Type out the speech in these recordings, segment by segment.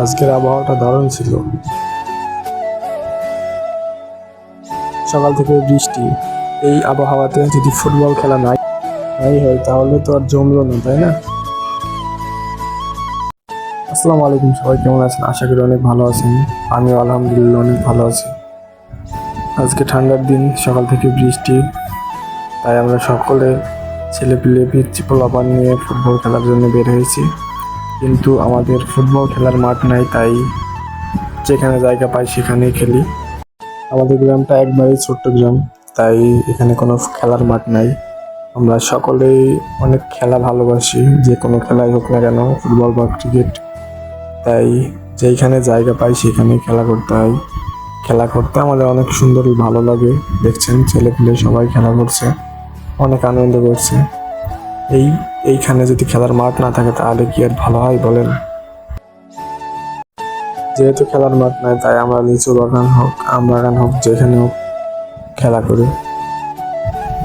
আজকের আবহাওয়াটা দারুণ ছিল। সকাল থেকে বৃষ্টি। এই আবহাওয়াতে যদি ফুটবল খেলা নাই নাই হয়, তাহলে তো আর জমলো না, তাই না? আসসালামু আলাইকুম, সবাই কেমন আছেন? আশা করি অনেক ভালো আছেন। আমিও আলহামদুলিল্লাহ অনেক ভালো আছি। আজকে ঠান্ডার দিন, সকাল থেকে বৃষ্টি। তাই আমরা সকলে ছেলে পিলে পিচ্ছি পোলাপান নিয়ে ফুটবল খেলার জন্য বের হয়েছি। কিন্তু আমাদের ফুটবল খেলার মাঠ নাই, তাই যেখানে জায়গা পাই সেখানেই খেলি। আমাদের গ্রামটা একবারেই ছোট্ট গ্রাম, তাই এখানে কোনো খেলার মাঠ নাই। আমরা সকলেই অনেক খেলা ভালোবাসি, যে কোনো খেলাই হোক না কেন, ফুটবল বা ক্রিকেট। তাই যেইখানে জায়গা পাই সেখানে খেলা করতে হয়। খেলা করতে আমাদের অনেক সুন্দর ভালো লাগে, দেখছেন ছেলেপিলে সবাই খেলা করছে, অনেক আনন্দ করছে। এই এইখানে যদি খেলার মাঠ না থাকে, তাহলে কি আর ভালো হয় বলেন? যেহেতু খেলার মাঠ নাই, তাই আমরা লিচু বাগান হোক, আম বাগান হোক, যেখানে হোক খেলা করি।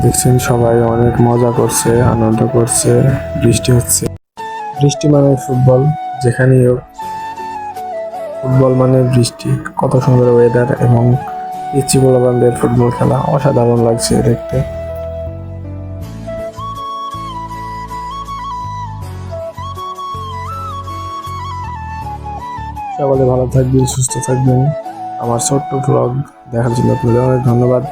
দেখছেন সবাই অনেক মজা করছে, আনন্দ করছে, বৃষ্টি হচ্ছে। বৃষ্টি মানে ফুটবল, যেখানেই হোক। ফুটবল মানে বৃষ্টি, কত সুন্দর ওয়েদার এবং ইচ্ছি বান্ধবের ফুটবল খেলা অসাধারণ লাগছে দেখতে। সকলে ভালো থাকবেন সুস্থ থাকবেন। আমার ছোট্ট ব্লগ দেখার জন্য আপনাদের অনেক ধন্যবাদ।